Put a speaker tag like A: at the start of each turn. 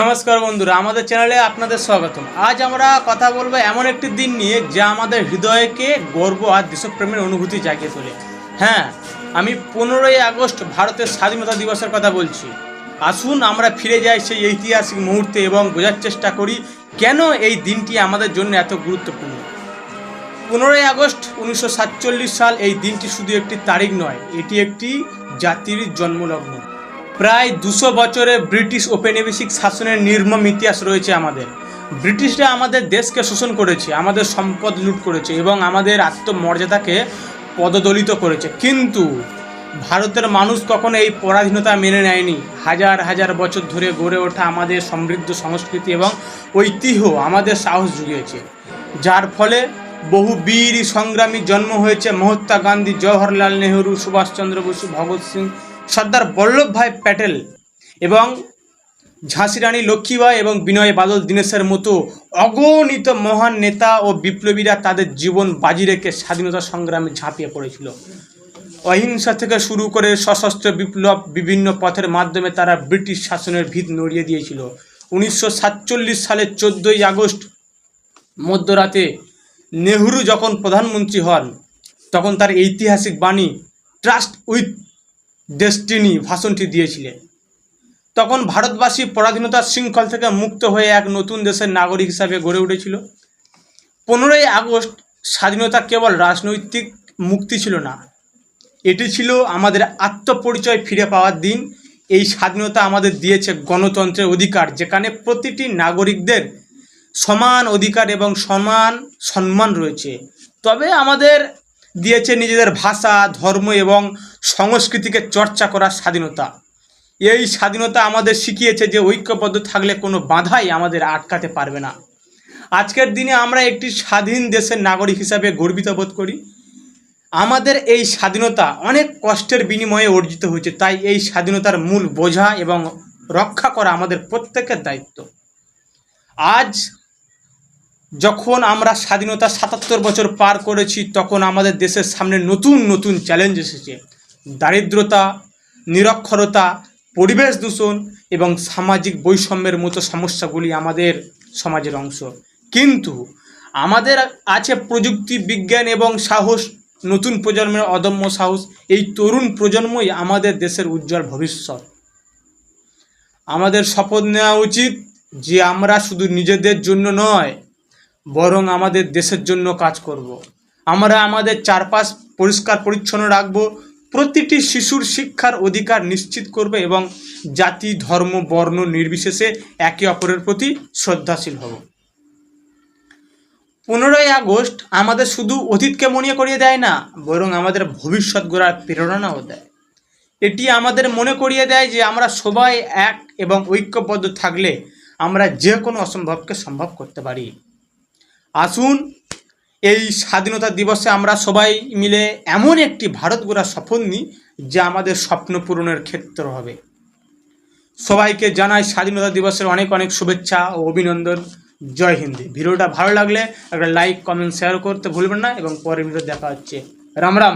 A: নমস্কার বন্ধুরা, আমাদের চ্যানেলে আপনাদের স্বাগতম। আজ আমরা কথা বলব এমন একটি দিন নিয়ে যা আমাদের হৃদয়কে গর্ব আর দেশপ্রেমের অনুভূতি জাগিয়ে তোলে। হ্যাঁ আমি পনেরোই আগস্ট ভারতের স্বাধীনতা দিবসের কথা বলছি। আসুন আমরা ফিরে যাই সেই ঐতিহাসিক মুহূর্তে এবং বোঝার চেষ্টা করি কেন এই দিনটি আমাদের জন্য এত গুরুত্বপূর্ণ। পনেরোই আগস্ট উনিশশো সাতচল্লিশ সাল এই দিনটি শুধু একটি তারিখ নয়, এটি একটি জাতির জন্মলগ্ন। প্রায় দুশো বছরে ব্রিটিশ ঔপনিবেশিক শাসনের নির্মম ইতিহাস রয়েছে আমাদের। ব্রিটিশরা আমাদের দেশকে শোষণ করেছে, আমাদের সম্পদ লুট করেছে এবং আমাদের আত্মমর্যাদাকে পদদলিত করেছে। কিন্তু ভারতের মানুষ কখনো এই পরাধীনতা মেনে নেয়নি। হাজার হাজার বছর ধরে গড়ে ওঠা আমাদের সমৃদ্ধ সংস্কৃতি এবং ঐতিহ্য আমাদের সাহস জুগিয়েছে। যার ফলে বহু বীর সংগ্রামী জন্ম হয়েছে মহাত্মা গান্ধী, জওহরলাল নেহরু, সুভাষচন্দ্র বসু, ভগৎ সিং সর্দার বল্লভভাই প্যাটেল এবং ঝাঁসি রানী লক্ষ্মীবাই এবং বিনয় বাদল দীনেশের মতো অগণিত মহান নেতা ও বিপ্লবীরা তাদের জীবন বাজি রেখে স্বাধীনতা সংগ্রামে ঝাঁপিয়ে পড়েছিল। অহিংসা থেকে শুরু করে সশস্ত্র বিপ্লব বিভিন্ন পথের মাধ্যমে তারা ব্রিটিশ শাসনের ভিত নড়িয়ে দিয়েছিল। উনিশশো সাতচল্লিশ সালের চোদ্দোই আগস্ট মধ্যরাতে নেহরু যখন প্রধানমন্ত্রী হন, তখন তার ঐতিহাসিক বাণী ট্রাস্ট উইথ ডেস্টিনি ভাষণটি দিয়েছিলেন। তখন ভারতবাসী পরাধীনতার শৃঙ্খল থেকে মুক্ত হয়ে এক নতুন দেশের নাগরিক হিসাবে গড়ে উঠেছিল। পনেরোই আগস্ট স্বাধীনতা কেবল রাজনৈতিক মুক্তি ছিল না, এটি ছিল আমাদের আত্মপরিচয় ফিরে পাওয়ার দিন। এই স্বাধীনতা আমাদের দিয়েছে গণতন্ত্রের অধিকার, যেখানে প্রতিটি নাগরিকদের সমান অধিকার এবং সমান সম্মান রয়েছে। তবে আমাদের দিয়েছে নিজেদের ভাষা, ধর্ম এবং সংস্কৃতিকে চর্চা করার স্বাধীনতা। এই স্বাধীনতা আমাদের শিখিয়েছে যে ঐক্যবদ্ধ থাকলে কোনো বাধাই আমাদের আটকাতে পারবে না। আজকের দিনে আমরা একটি স্বাধীন দেশের নাগরিক হিসাবে গর্বিত বোধ করি। আমাদের এই স্বাধীনতা অনেক কষ্টের বিনিময়ে অর্জিত হয়েছে, তাই এই স্বাধীনতার মূল বোঝা এবং রক্ষা করা আমাদের প্রত্যেকের দায়িত্ব। আজ যখন আমরা স্বাধীনতা সাতাত্তর বছর পার করেছি, তখন আমাদের দেশের সামনে নতুন নতুন চ্যালেঞ্জ এসেছে। দারিদ্রতা, নিরক্ষরতা, পরিবেশ দূষণ এবং সামাজিক বৈষম্যের মতো সমস্যাগুলি আমাদের সমাজের অংশ। কিন্তু আমাদের আছে প্রযুক্তি বিজ্ঞান এবং সাহস, নতুন প্রজন্মের অদম্য সাহস। এই তরুণ প্রজন্মই আমাদের দেশের উজ্জ্বল ভবিষ্যৎ। আমাদের শপথ নেওয়া উচিত যে আমরা শুধু নিজেদের জন্য নয় বরং আমাদের দেশের জন্য কাজ করব। আমরা আমাদের চারপাশ পরিষ্কার পরিচ্ছন্ন রাখব। প্রতিটি শিশুর শিক্ষার অধিকার নিশ্চিত করবে এবং জাতি, ধর্ম, বর্ণ নির্বিশেষে একে অপরের প্রতি শ্রদ্ধাশীল হব। পনেরোই আগস্ট আমাদের শুধু অতীতকে মনে করিয়ে দেয় না, বরং আমাদের ভবিষ্যৎ গড়ার প্রেরণাও দেয়। এটি আমাদের মনে করিয়ে দেয় যে আমরা সবাই এক এবং ঐক্যবদ্ধ থাকলে আমরা যে কোনো অসম্ভবকে সম্ভব করতে পারি। আসুন, এই স্বাধীনতা দিবসে আমরা সবাই মিলে এমন একটি ভারত গোড়া শপথ নিই যা আমাদের স্বপ্ন পূরণের ক্ষেত্র হবে। সবাইকে জানাই স্বাধীনতা দিবসের অনেক অনেক শুভেচ্ছা ও অভিনন্দন। জয় হিন্দি। ভিডিওটা ভালো লাগলে একটা লাইক কমেন্ট শেয়ার করতে ভুলবেন না এবং পরের ভিডিও দেখা হচ্ছে। রাম রাম।